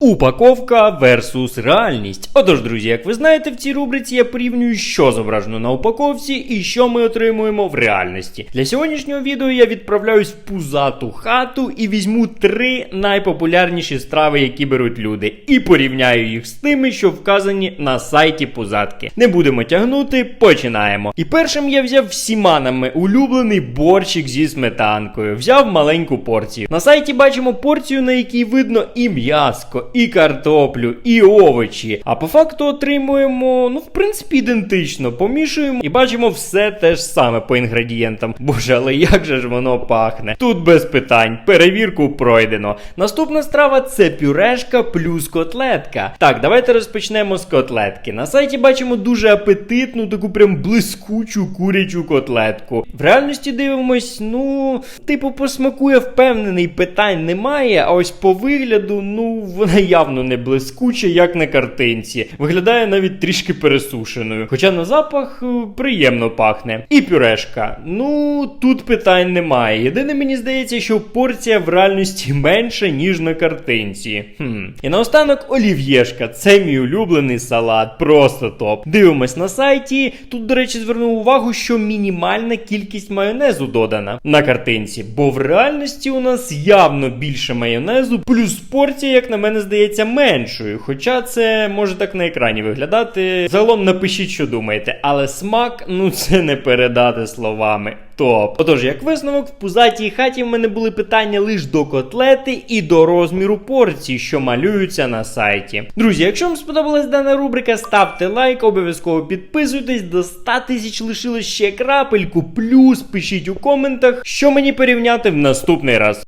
Упаковка versus реальність. Отож, друзі, як ви знаєте, в цій рубриці я порівнюю, що зображено на упаковці і що ми отримуємо в реальності. Для сьогоднішнього відео я відправляюсь в пузату хату і візьму три найпопулярніші страви, які беруть люди, і порівняю їх з тими, що вказані на сайті пузатки. Не будемо тягнути, починаємо. І першим я взяв всіма нами улюблений борщик зі сметанкою. Взяв маленьку порцію. На сайті бачимо порцію, на якій видно і м'яско, і картоплю, і овочі. А по факту отримуємо, ну, в принципі, ідентично. Помішуємо і бачимо все те ж саме по інгредієнтам. Боже, але як же ж воно пахне? Тут без питань. Перевірку пройдено. Наступна страва це пюрешка плюс котлетка. Так, давайте розпочнемо з котлетки. На сайті бачимо дуже апетитну, таку прям блискучу курячу котлетку. В реальності дивимось, ну, типу, по смаку я впевнений, питань немає. А ось по вигляду, ну, вона явно не блискуча, як на картинці. Виглядає навіть трішки пересушеною. Хоча на запах е, приємно пахне. І пюрешка. Ну, тут питань немає. Єдине, мені здається, що порція в реальності менша, ніж на картинці. Хм. І наостанок олів'єшка. Це мій улюблений салат. Просто топ. Дивимось на сайті. Тут, до речі, звернув увагу, що мінімальна кількість майонезу додана на картинці. Бо в реальності у нас явно більше майонезу, плюс порція, як на мене здається, меншою. Хоча це може так на екрані виглядати. Загалом напишіть, що думаєте, але смак, ну це не передати словами. Топ. Отож, як висновок, в пузатій хаті в мене були питання лише до котлети і до розміру порцій, що малюються на сайті. Друзі, якщо вам сподобалась дана рубрика, ставте лайк, обов'язково підписуйтесь. До 100 тисяч лишилось ще крапельку. Плюс пишіть у коментах, що мені порівняти в наступний раз.